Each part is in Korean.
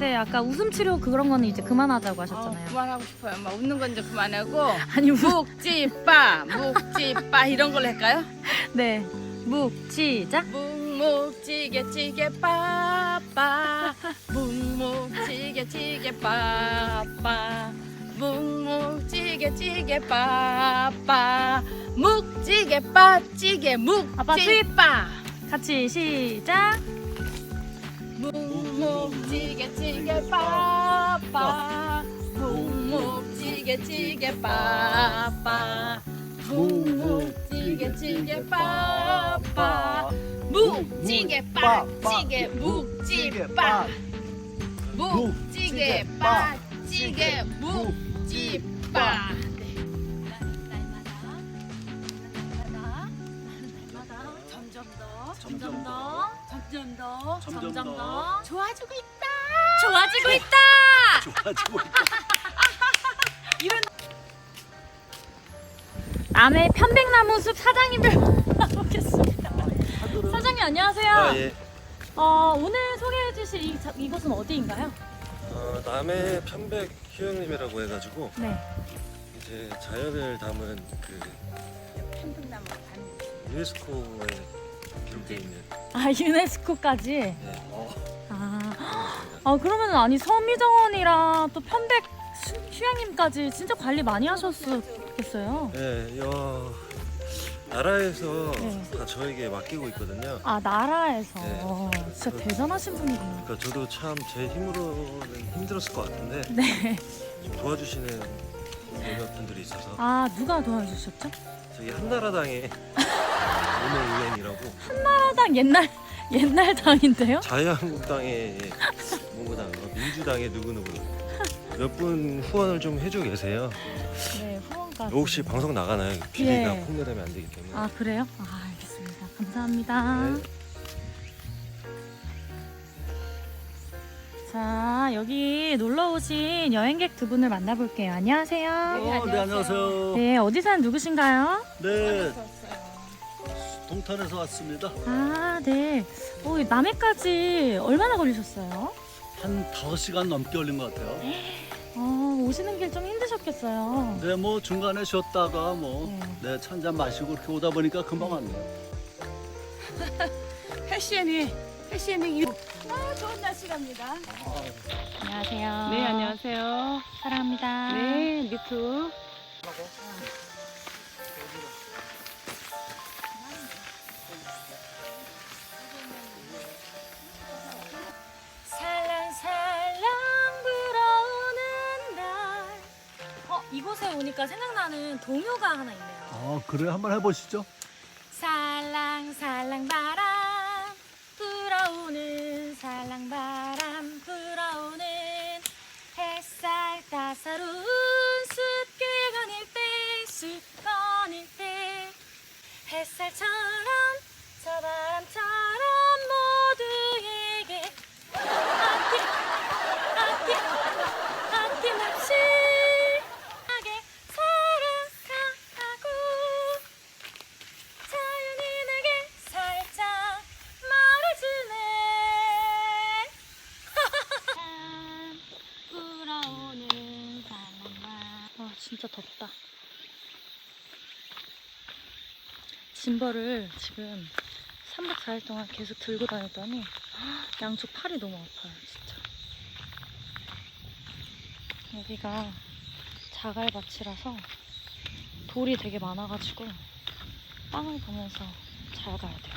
근데 아까 웃음 치료 그런 거는 이제 그만하자고 어, 하셨잖아요. 그만하고 싶어요. 막 웃는 건 이제 그만하고 아니 무, 묵찌 빠 묵 찌 빠 이런 걸로 할까요? 네. 묵 시작. 묵묵 찌개 찌개 빠빠 묵묵 찌개 찌개 빠빠 묵묵 찌개 찌개 빠빠 묵 찌개 빠 찌개 아빠 묵찌빠 같이 시작. 묵묵찌개 찌개 빠빠 묵묵찌개 찌개 빠빠 묵묵찌개 찌개 빠빠 묵찌개 빠찌개 묵찌개 빠 묵찌개 빠찌개 묵찌 빠 점점 더 점점 더, 점점 더 점점 점점 더 좋아지고 있다 좋아지고 있다. 좋아지고 있다. 남해 편백나무 숲 사장님을 만나보겠습니다. 사장님 안녕하세요. 아, 예. 어, 오늘 소개해 주실 이, 자- 이곳은 어디인가요? 어, 남해 편백 휴양림이라고 해가지고 네. 이제 자연을 담은 그 편백나무 반 유네스코에 기록되어 있는 아 유네스코까지. 예. 아, 아 그러면 아니 섬미정원이랑 또 편백 수- 휴양림까지 진짜 관리 많이 하셨겠어요. 예, 여 나라에서 네. 다 저에게 맡기고 있거든요. 아 나라에서 네. 진짜 대단하신 분이구나. 그러니까 저도 참 제 힘으로는 힘들었을 것 같은데 네. 좀 도와주시는 몇몇 분들이 있어서 아 누가 도와주셨죠? 저기 한나라당의 오늘 의원이라고 한나라당 옛날 옛날 당인데요. 자유한국당의 뭔가 당 민주당의 누구 누구 몇 분 후원을 좀 해주고 계세요. 네 후원까지. 혹시 방송 나가나요? PD가 예. 콩내되면 안 되기 때문에. 아 그래요? 아 알겠습니다. 감사합니다. 네. 자 여기 놀러 오신 여행객 두 분을 만나볼게요. 안녕하세요. 네, 어, 네, 안녕하세요. 네 어디 사는 누구신가요? 네, 동탄에서 왔습니다. 아 네. 어, 남해까지 얼마나 걸리셨어요? 한 5시간 넘게 걸린 것 같아요. 어, 오시는 길 좀 힘드셨겠어요. 네, 뭐 중간에 쉬었다가 뭐, 네. 네, 찬잔 마시고 이렇게 오다 보니까 금방 왔네요. 패션이 패션이 아 좋은 날씨랍니다. 안녕하세요. 네 안녕하세요. 사랑합니다. 네 미투. 이곳에 오니까 생각나는 동요가 하나 있네요. 아, 그래 한번 해보시죠. 살랑살랑 바람 불어오는 살랑바람 불어오는 햇살 따사로운 숲길 거닐 때, 숲 거닐 때 햇살처럼 저 바람처럼 짐벌을 지금 3박 4일 동안 계속 들고 다녔더니 양쪽 팔이 너무 아파요 진짜 여기가 자갈밭이라서 돌이 되게 많아가지고 땅을 보면서 잘 가야 돼요.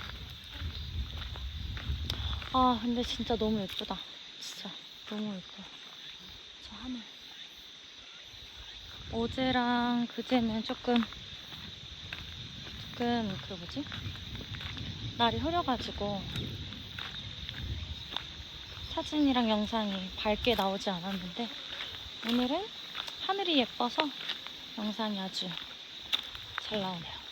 아, 근데 진짜 너무 예쁘다. 진짜 너무 예뻐요. 저 하늘. 어제랑 그제는 조금, 조금, 그 뭐지? 날이 흐려가지고 사진이랑 영상이 밝게 나오지 않았는데 오늘은 하늘이 예뻐서 영상이 아주 잘 나오네요.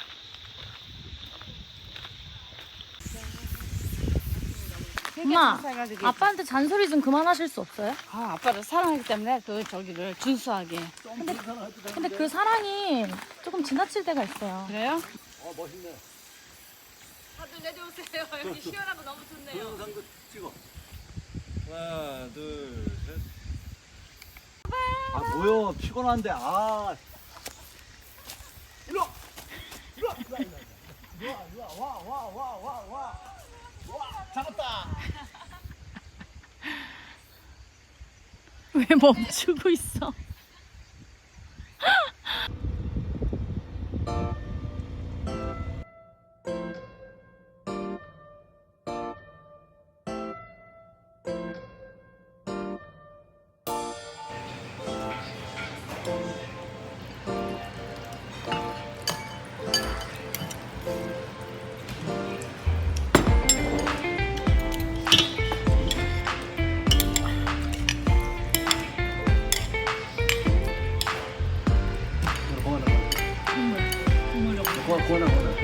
엄마, 아빠한테 잔소리 좀 그만하실 수 없어요? 아 아빠를 사랑하기 때문에 그 저기를 준수하게. 근데 그 사랑이 조금 지나칠 때가 있어요. 그래요? 어, 멋있네. 다들 내려오세요. 여기 시원하고 너무 좋네요. 동영상도 찍어. 하나, 둘, 셋. 아 뭐요 피곤한데 아 일로 와. 일로 와. 일로 와, 일로 와. 일로 와, 일로 와. 와, 와, 와, 와, 와. 와, 잡았다. 왜 멈추고 있어? 고마워, 고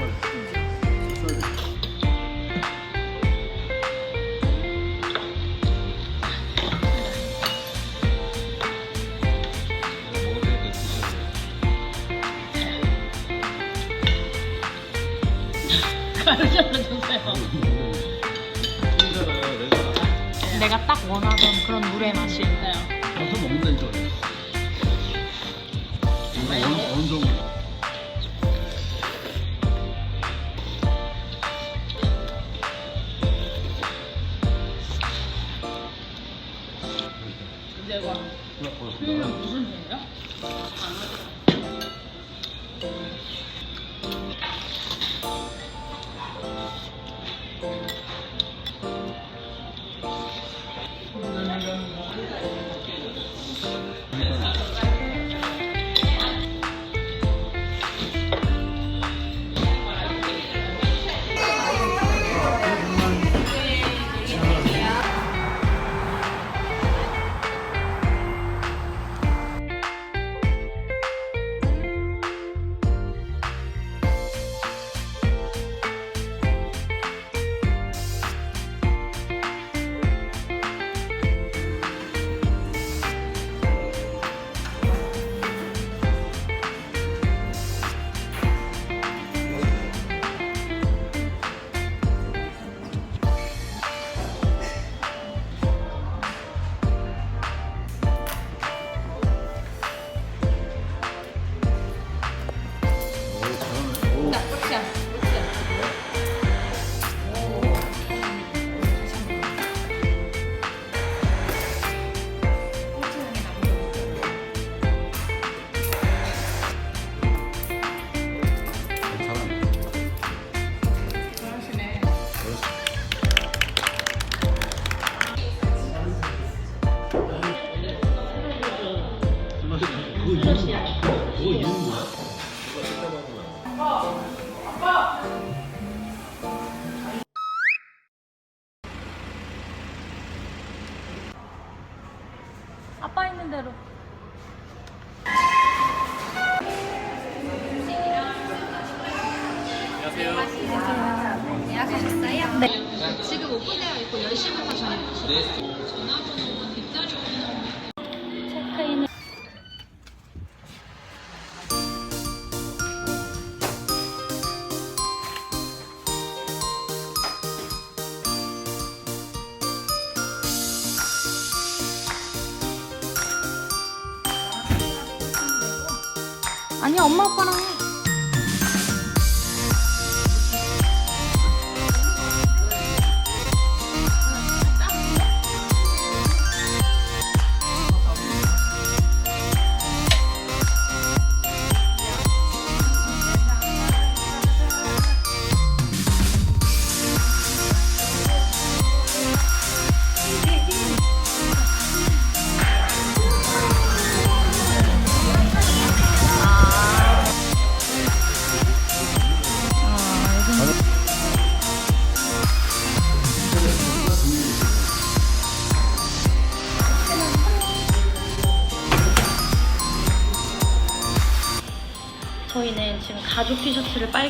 엄마 아빠랑 해.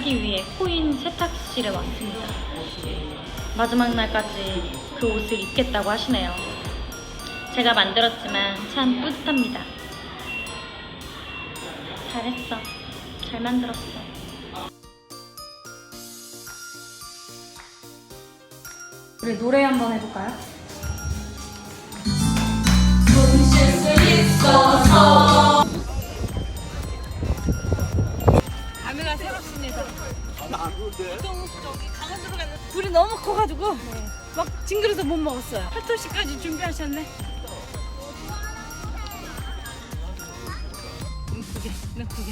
빨기 위해 코인 세탁실에 왔습니다. 마지막 날까지 그 옷을 입겠다고 하시네요. 제가 만들었지만 참 뿌듯합니다. 잘했어. 잘 만들었어. 우리 노래 한번 해볼까요? 감회가 보통 저기 강원도로 가는 불이 너무 커가지고 막 징그러서 못 먹었어요. 8도시까지 준비하셨네. 이쁘게, 이쁘게.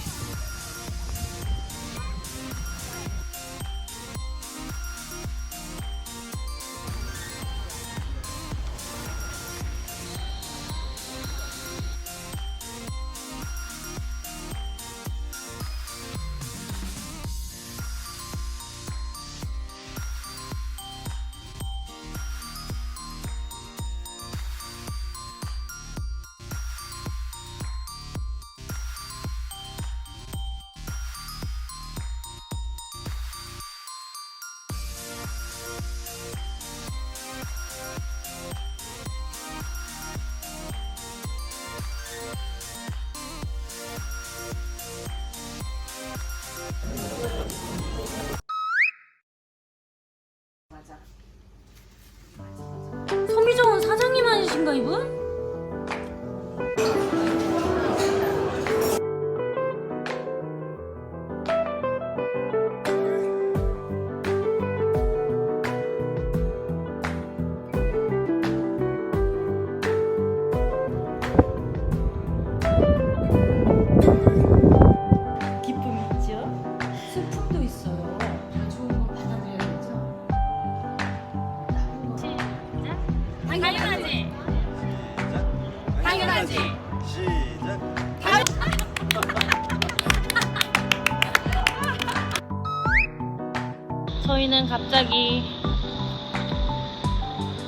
저희는 갑자기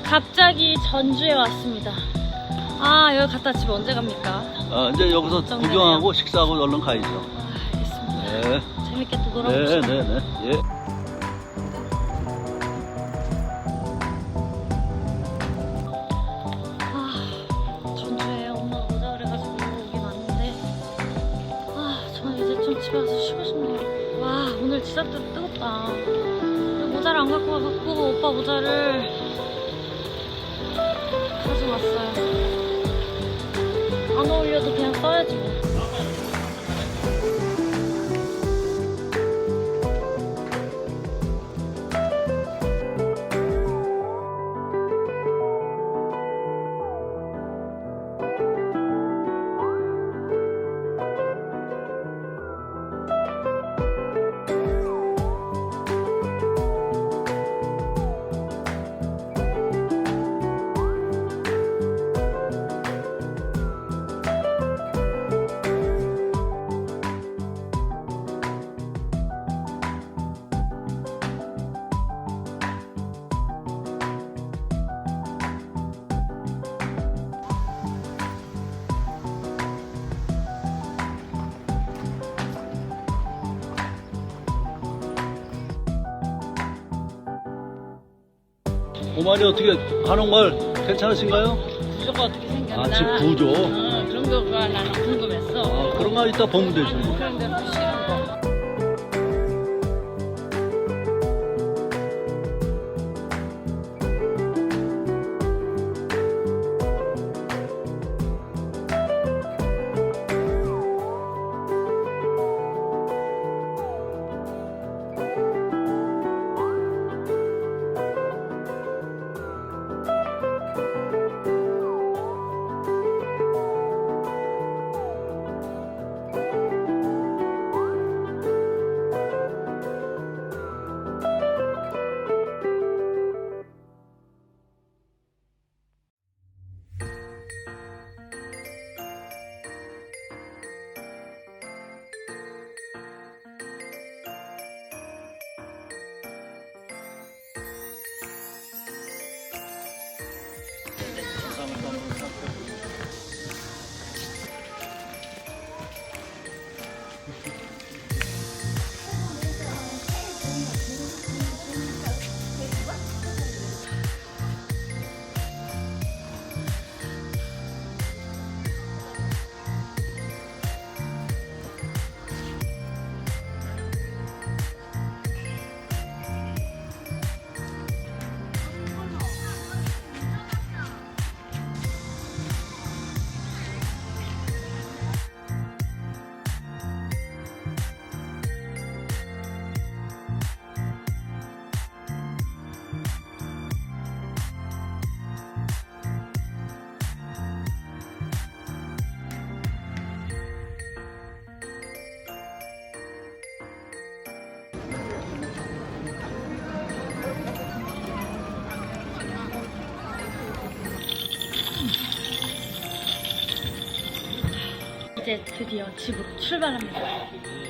갑자기 전주에 왔습니다. 아 여기 갔다 집에 언제 갑니까? 아, 이제 여기서 걱정되네요. 구경하고 식사하고 얼른 가야죠. 아, 알겠습니다. 네. 재밌게 또 네, 놀아봅시다. 네, 네. 예. 아 전주에 엄마가 오자 그래가지고 오긴 왔는데 아 저는 이제 좀 집에 가서 쉬고 싶네요. 와 오늘 진짜 뜨, 뜨겁다. 모자를 안 갖고 와갖고 오빠 모자를 가지고 왔어요. 안 어울려도 그냥 써야지 뭐. 오마리 어떻게 하는 걸 괜찮으신가요? 구조가 어떻게 생겼나? 아, 집 구조? 어, 그런 거가 나는 궁금했어. 아, 그런 거 이따 보면 되죠. 뭐. 그런데 또싫 이제 드디어 집으로 출발합니다.